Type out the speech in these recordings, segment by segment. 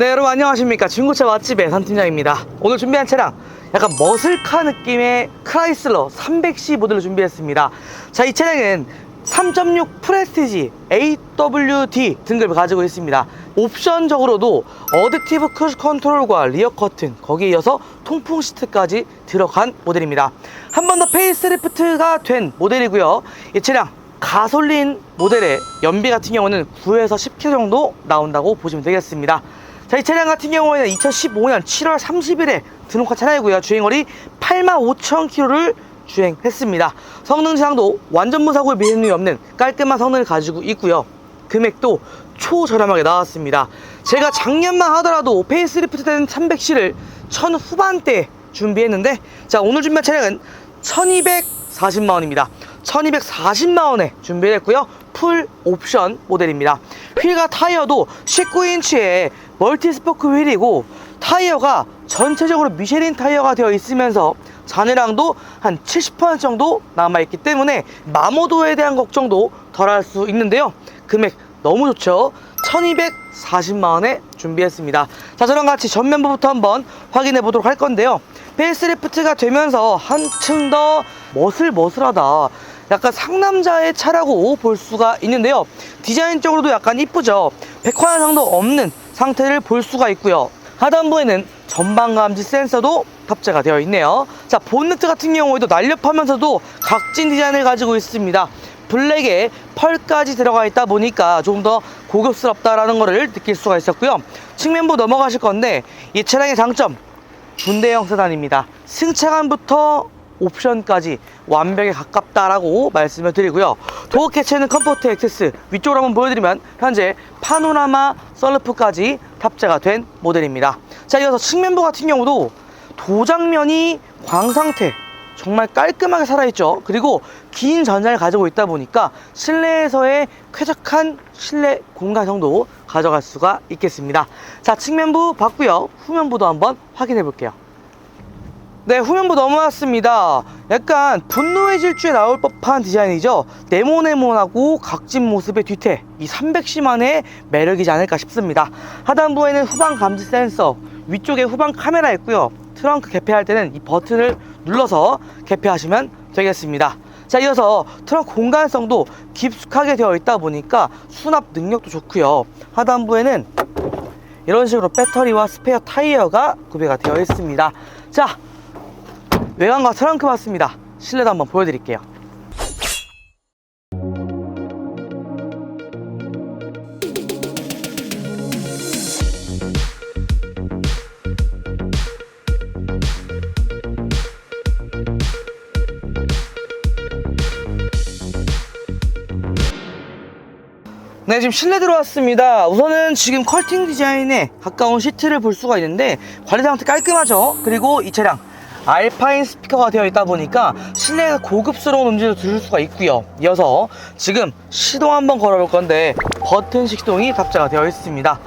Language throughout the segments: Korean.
네 여러분 안녕하십니까? 중고차 맛집의 선팀장입니다. 오늘 준비한 차량 약간 머슬카 느낌의 크라이슬러 300C 모델을 준비했습니다. 자 이 차량은 3.6 프레스티지 AWD 등급을 가지고 있습니다. 옵션적으로도 어댑티브 크루즈 컨트롤과 리어 커튼 거기에 이어서 통풍 시트까지 들어간 모델입니다. 한 번 더 페이스리프트가 된 모델이고요. 이 차량 가솔린 모델의 연비 같은 경우는 9에서 10km 정도 나온다고 보시면 되겠습니다. 자, 이 차량 같은 경우에는 2015년 7월 30일에 등록한 차량이고요. 주행거리 85,000km를 주행했습니다. 성능 사항도 완전 무사고의 미흡이 없는 깔끔한 성능을 가지고 있고요. 금액도 초저렴하게 나왔습니다. 제가 작년만 하더라도 페이스리프트 된 300C를 천 후반대 준비했는데 자 오늘 준비한 차량은 1240만 원입니다. 1240만 원에 준비했고요. 풀 옵션 모델입니다. 휠과 타이어도 19인치의 멀티 스포크 휠이고 타이어가 전체적으로 미쉐린 타이어가 되어 있으면서 잔해량도 한 70% 정도 남아있기 때문에 마모도에 대한 걱정도 덜 할 수 있는데요. 금액 너무 좋죠. 1240만 원에 준비했습니다. 자, 저랑 같이 전면부부터 한번 확인해 보도록 할 건데요. 페이스리프트가 되면서 한층 더 머슬머슬하다. 약간 상남자의 차라고 볼 수가 있는데요. 디자인적으로도 약간 이쁘죠. 백화현상도 없는 상태를 볼 수가 있고요. 하단부에는 전방 감지 센서도 탑재가 되어 있네요. 자, 본네트 같은 경우에도 날렵하면서도 각진 디자인을 가지고 있습니다. 블랙에 펄까지 들어가 있다 보니까 조금 더 고급스럽다라는 것을 느낄 수가 있었고요. 측면부 넘어가실 건데 이 차량의 장점 중대형 세단입니다. 승차감부터 옵션까지 완벽에 가깝다라고 말씀을 드리고요. 도어 캐치는 컴포트 엑세스 위쪽으로 한번 보여드리면 현재 파노라마 썰루프까지 탑재가 된 모델입니다. 자 이어서 측면부 같은 경우도 도장면이 광상태 정말 깔끔하게 살아있죠. 그리고 긴 전장을 가지고 있다 보니까 실내에서의 쾌적한 실내 공간 정도 가져갈 수가 있겠습니다. 자, 측면부 봤고요. 후면부도 한번 확인해 볼게요. 네, 후면부 넘어왔습니다. 약간 분노의 질주에 나올 법한 디자인이죠. 네모네모하고 각진 모습의 뒤태, 이 310만의 매력이지 않을까 싶습니다. 하단부에는 후방 감지 센서, 위쪽에 후방 카메라 있고요. 트렁크 개폐할 때는 이 버튼을 눌러서 개폐하시면 되겠습니다. 자, 이어서 트렁크 공간성도 깊숙하게 되어 있다 보니까 수납 능력도 좋고요. 하단부에는 이런 식으로 배터리와 스페어 타이어가 구비가 되어 있습니다. 자, 외관과 트렁크 봤습니다. 실내도 한번 보여드릴게요. 네, 지금 실내 들어왔습니다. 우선은 지금 컬팅 디자인에 가까운 시트를 볼 수가 있는데 관리 상태 깔끔하죠. 그리고 이 차량 알파인 스피커가 되어 있다 보니까 실내에서 고급스러운 음질을 들을 수가 있고요. 이어서 지금 시동 한번 걸어볼 건데 버튼 시동이 탑재가 되어 있습니다.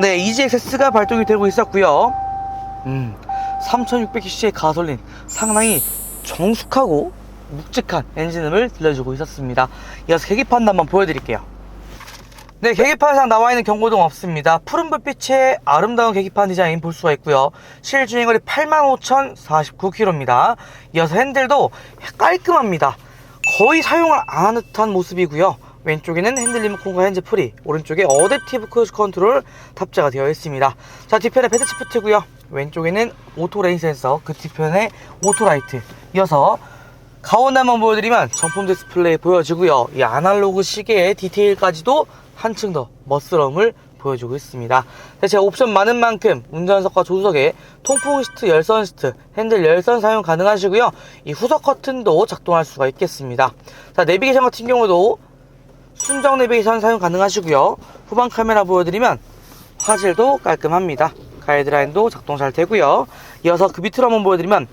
네, EGXS가 발동이 되고 있었고요. 음, 3600cc의 가솔린 상당히 정숙하고 묵직한 엔진음을 들려주고 있었습니다. 이어서 계기판도 한번 보여드릴게요. 네, 계기판상 나와 있는 경고등 없습니다. 푸른 불빛의 아름다운 계기판 디자인 볼 수가 있고요. 실주행거리 85,049km입니다. 이어서 핸들도 깔끔합니다. 거의 사용을 안 하는 듯한 모습이고요. 왼쪽에는 핸들 리모컨과 핸즈 프리, 오른쪽에 어댑티브 크루즈 컨트롤 탑재가 되어 있습니다. 자, 뒤편에 패드 시프트고요. 왼쪽에는 오토 레인 센서, 그 뒤편에 오토 라이트. 이어서 가운데 한번 보여드리면 정품 디스플레이 보여지고요. 이 아날로그 시계의 디테일까지도 한층 더 멋스러움을 보여주고 있습니다. 네, 제가 옵션 많은 만큼 운전석과 조수석에 통풍 시트, 열선 시트, 핸들 열선 사용 가능하시고요. 이 후석 커튼도 작동할 수가 있겠습니다. 자, 내비게이션 같은 경우도 순정 내비게이션 사용 가능하시고요. 후방 카메라 보여드리면 화질도 깔끔합니다. 가이드라인도 작동 잘 되고요. 이어서 그 밑으로 한번 보여드리면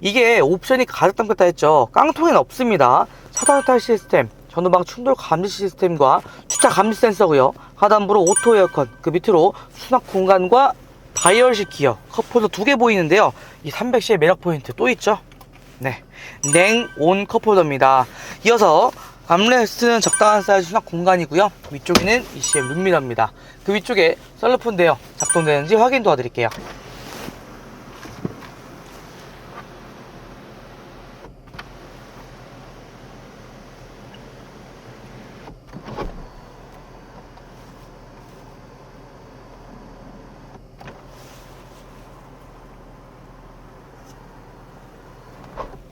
이게 옵션이 가득 담겼다 했죠. 깡통에는 없습니다. 차단 탈 시스템, 전후방 충돌 감지 시스템과 주차 감지 센서고요. 하단부로 오토 에어컨, 그 밑으로 수납 공간과 다이얼식 기어, 컵홀더 두 개 보이는데요. 이 300C의 매력 포인트 또 있죠. 네, 냉온 컵홀더입니다. 이어서 암레스트는 적당한 사이즈 수납 공간이고요. 위쪽에는 ECM 룸미러입니다. 그 위쪽에 썰루프인데요. 작동되는지 확인 도와드릴게요.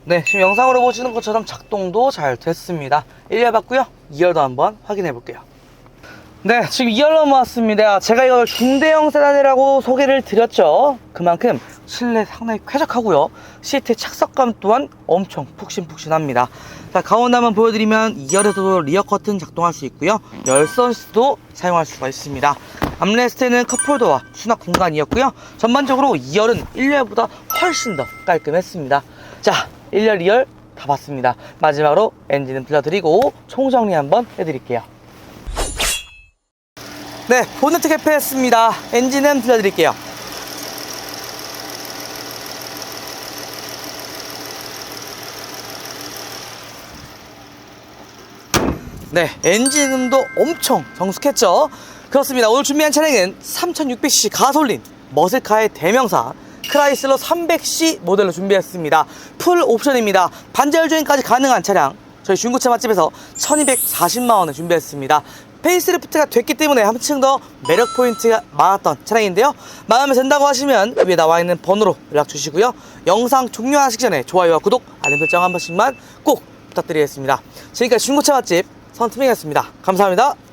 네, 지금 영상으로 보시는 것처럼 작동도 잘 됐습니다. 1열 받고요. 2열도 한번 확인해 볼게요. 네, 지금 2열 넘어왔습니다. 제가 이걸 중대형 세단이라고 소개를 드렸죠. 그만큼 실내 상당히 쾌적하고요. 시트 착석감 또한 엄청 푹신푹신합니다. 자, 가운데 한번 보여드리면 2열에서도 리어 커튼 작동할 수 있고요. 열선 시트도 사용할 수가 있습니다. 암레스트는 컵홀더와 수납 공간이었고요. 전반적으로 2열은 1열보다 훨씬 더 깔끔했습니다. 자, 1열, 2열 다 봤습니다. 마지막으로 엔진은 들려드리고 총정리 한번 해드릴게요. 네, 보너트 개폐했습니다. 엔진은 들려드릴게요. 네, 엔진음도 엄청 정숙했죠. 그렇습니다. 오늘 준비한 차량은 3600cc 가솔린 머슬카의 대명사 크라이슬러 300C 모델로 준비했습니다. 풀 옵션입니다. 반자율 주행까지 가능한 차량. 저희 중고차 맛집에서 1240만 원에 준비했습니다. 페이스리프트가 됐기 때문에 한층 더 매력 포인트가 많았던 차량인데요. 마음에 든다고 하시면 위에 나와 있는 번호로 연락 주시고요. 영상 종료하시기 전에 좋아요와 구독, 알림 설정 한 번씩만 꼭 부탁드리겠습니다. 지금까지 중고차 맛집 선트밍이었습니다. 감사합니다.